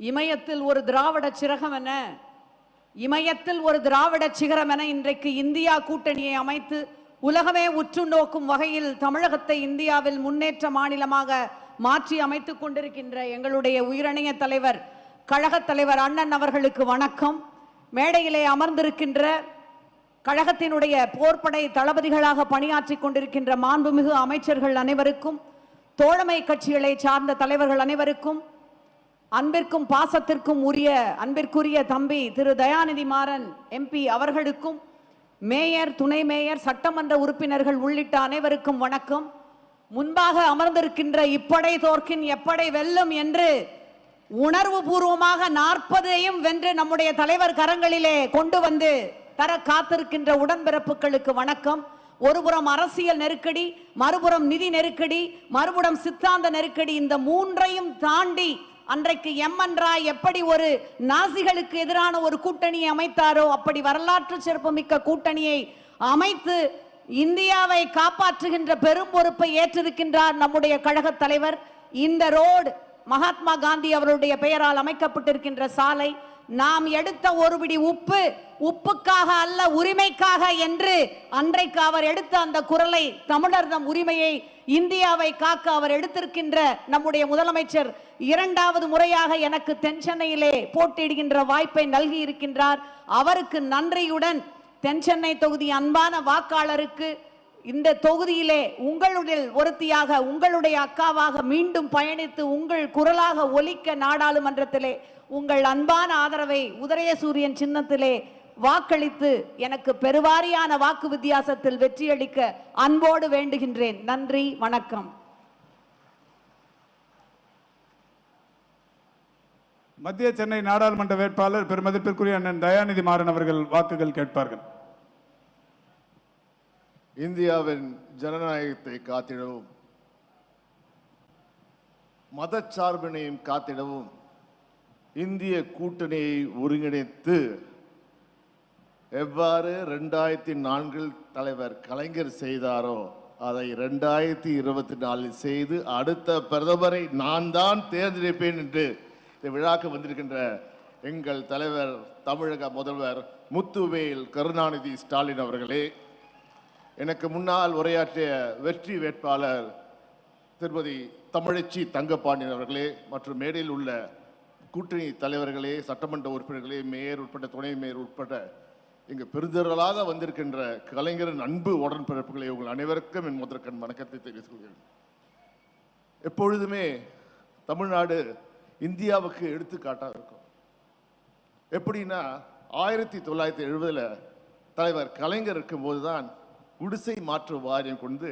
இமயத்தில் ஒரு திராவிட சிறகம் என இமயத்தில் ஒரு திராவிட சிகரம் என இன்றைக்கு இந்தியா கூட்டணியை அமைத்து உலகமே உற்று நோக்கும் வகையில் தமிழகத்தை இந்தியாவில் முன்னேற்ற மாநிலமாக மாற்றி அமைத்துக் கொண்டிருக்கின்ற எங்களுடைய உயிரணிய தலைவர் கழகத் தலைவர் அண்ணன் அவர்களுக்கு வணக்கம். மேடையிலே அமர்ந்திருக்கின்ற கழகத்தினுடைய போர்ப்படை தளபதிகளாக பணியாற்றிக் கொண்டிருக்கின்ற மாண்புமிகு அமைச்சர்கள் அனைவருக்கும் தோழமை கட்சிகளை சார்ந்த தலைவர்கள் அனைவருக்கும் அன்பிற்கும் பாசத்திற்கும் உரிய அன்பிற்குரிய தம்பி திரு தயாநிதி மாறன் எம்பி அவர்களுக்கும் மேயர் துணை மேயர் சட்டமன்ற உறுப்பினர்கள் உள்ளிட்ட அனைவருக்கும் வணக்கம். முன்பாக அமர்ந்திருக்கின்ற இப்படை தோற்கின் எப்படை வெல்லும் என்று உணர்வு பூர்வமாக நாற்பதையும் வென்று நம்முடைய தலைவர் கரங்களிலே கொண்டு வந்து தர காத்திருக்கின்ற உடன்பிறப்புகளுக்கு வணக்கம். ஒருபுறம் அரசியல் நெருக்கடி மறுபுறம் நிதி நெருக்கடி மறுபுறம் சித்தாந்த நெருக்கடி இந்த மூன்றையும் தாண்டி அன்றைக்கு எம்என் எப்படி ஒரு நாசிகளுக்கு எதிரான ஒரு கூட்டணியை அமைத்தாரோ அப்படி வரலாற்று சிறப்புமிக்க கூட்டணியை அமைத்து இந்தியாவை காப்பாற்றுகின்ற பெரும் பொறுப்பை ஏற்றிருக்கின்றார் நம்முடைய கழக தலைவர். இந்த ரோடு மகாத்மா காந்தி அவருடைய பெயரால் அமைக்கப்பட்டிருக்கின்ற சாலை நாம் எடுத்த ஒருபிடி உப்பு உப்புக்காக அல்ல உரிமைக்காக என்று அன்றைக்கு அவர் எடுத்த அந்த குரலை தமிழர் தம் உரிமையை இந்தியாவை காக்க அவர் எடுத்திருக்கின்ற நம்முடைய முதலமைச்சர் இரண்டாவது முறையாக எனக்கு தென் சென்னையிலே போட்டியிடுகின்ற வாய்ப்பை நல்கி இருக்கின்றார் அவருக்கு நன்றியுடன் தென் சென்னை தொகுதி அன்பான வாக்காளருக்கு இந்த தொகுதியிலே உங்களுடைய ஒருத்தியாக உங்களுடைய அக்காவாக மீண்டும் பயணித்து உங்கள் குரலாக ஒலிக்க நாடாளுமன்றத்திலே உங்கள் அன்பான ஆதரவை உதயசூரியன் சின்னத்திலே வாக்களித்து எனக்கு பெருவாரியான வாக்கு வித்தியாசத்தில் வெற்றியளிக்க அன்போடு வேண்டுகின்றேன். நன்றி வணக்கம். மத்திய சென்னை நாடாளுமன்ற வேட்பாளர் பெருமதிப்பிற்குரிய அண்ணன் தயாநிதி மாறன் அவர்கள் வாக்குகள் கேட்பார்கள். இந்தியாவின் ஜனநாயகத்தை காத்திடவும் மதச்சார்பினையும் காத்திடவும் இந்திய கூட்டணியை ஒருங்கிணைத்து எவ்வாறு ரெண்டாயிரத்தி நான்கில் தலைவர் கலைஞர் செய்தாரோ அதை ரெண்டாயிரத்தி இருபத்தி நாலில் செய்து அடுத்த பிரதமரை நான் தான் தேர்ந்தெடுப்பேன் என்று இந்த விழாக்கு வந்திருக்கின்ற எங்கள் தலைவர் தமிழக முதல்வர் முத்துவேல் கருணாநிதி ஸ்டாலின் அவர்களே எனக்கு முன்னால் உரையாற்றிய வெற்றி வேட்பாளர் திருமதி தமிழச்சி தங்கப்பாண்டியன் அவர்களே மற்றும் மேடையில் உள்ள கூட்டணி தலைவர்களே சட்டமன்ற உறுப்பினர்களே மேயர் உட்பட்ட துணை மேயர் உட்பட்ட இங்கு பெருந்திரளாக வந்திருக்கின்ற கலைஞரின் அன்பு உடன்பிறப்புகளை உங்கள் அனைவருக்கும் என் முதற்கண் வணக்கத்தை தெரிவித்துக் கொள்கிறேன். எப்பொழுதுமே தமிழ்நாடு இந்தியாவுக்கு எடுத்துக்காட்டாக இருக்கும். எப்படின்னா ஆயிரத்தி தொள்ளாயிரத்தி எழுபதில் தலைவர் கலைஞர் இருக்கும்போது தான் குடிசை மாற்று வாரியம் கொண்டு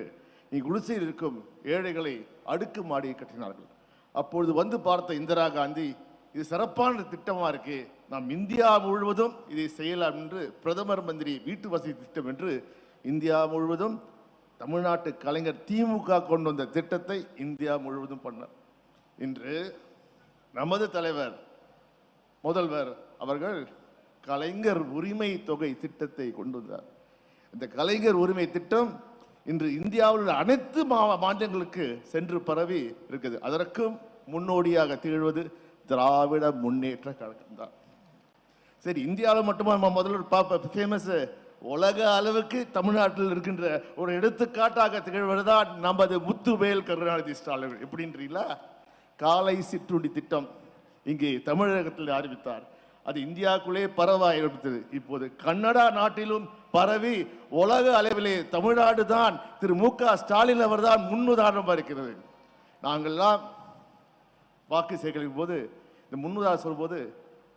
நீ குடிசையில் இருக்கும் ஏழைகளை அடுக்கு மாடி கட்டினார்கள். அப்பொழுது வந்து பார்த்த இந்திரா காந்தி இது சிறப்பான திட்டமாக இருக்கு. நாம் இந்தியா முழுவதும் இதை செய்யலாம் என்று பிரதமர் மந்திரி வீட்டு வசதி திட்டம் என்று இந்தியா முழுவதும் தமிழ்நாட்டு கலைஞர் திமுக கொண்டு வந்த திட்டத்தை இந்தியா முழுவதும் பண்ணார் இன்று நமது தலைவர் முதல்வர் அவர்கள் கலைஞர் உரிமை தொகை திட்டத்தை கொண்டு வந்தார். இந்த கலைஞர் உரிமை திட்டம் இன்று இந்தியாவில் உள்ள அனைத்து மா மாநிலங்களுக்கு சென்று பரவி இருக்குது. அதற்கும் முன்னோடியாக திகழ்வது திராவிட முன்னேற்ற கழகம் தான். சரி இந்தியாவில் மட்டுமா? நம்ம முதல்ல பார்ப்ப ஃபேமஸ் உலக அளவுக்கு தமிழ்நாட்டில் இருக்கின்ற ஒரு எடுத்துக்காட்டாக திகழ்வதா நமது முத்துவேல் கருணாநிதி ஸ்டாலின். எப்படின்றீங்களா? காலை சிற்றுண்டி திட்டம் இங்கே தமிழகத்தில் ஆரம்பித்தார் அது இந்தியாவுக்குள்ளே பரவ ஆரம்பித்தது இப்போது கன்னடா நாட்டிலும் பரவி உலக அளவிலே தமிழ்நாடு தான் திரு மு க ஸ்டாலின் அவர்தான் முன்னுதாரணமாக இருக்கிறது. நாங்கள்லாம் வாக்கு சேகரிக்கும் போது இந்த முன்னுதாரணம் சொல்லும்போது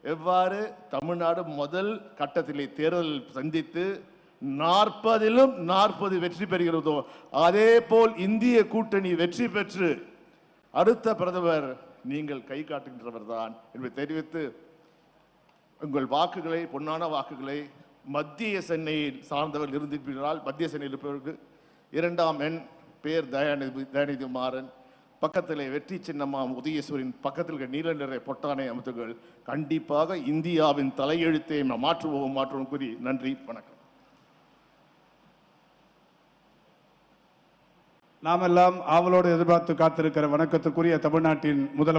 எவ்வாறு தமிழ்நாடு முதல் கட்டத்திலே தேர்தல் சந்தித்து நாற்பதிலும் நாற்பது வெற்றி பெறுகிறதோ அதே போல் இந்திய கூட்டணி வெற்றி பெற்று அடுத்த பிரதமர் நீங்கள் கை காட்டுகின்றவர் தான் என்பதை தெரிவித்து உங்கள் வாக்குகளை பொன்னான வாக்குகளை மத்திய சென்னையில் சார்ந்தவர்கள் இருந்திருப்பீர்களால் மத்திய சென்னையில் இருப்பவர்கள் இரண்டாம் எண் பேர் தயாநிதி தயாநிதி மாறன். பக்கத்திலே வெற்றி சின்னம்மா உதயசூரின் பக்கத்தில் நீல நிறை பொட்டானை அமைத்துகள் கண்டிப்பாக இந்தியாவின் தலையெழுத்தை மாற்றுவோம் மாற்றுவோம் கூறி நன்றி வணக்கம். நாமெல்லாம் ஆவலோடு எதிர்பார்த்து காத்திருக்கிற வணக்கத்துக்குரிய தமிழ்நாட்டின் முதல்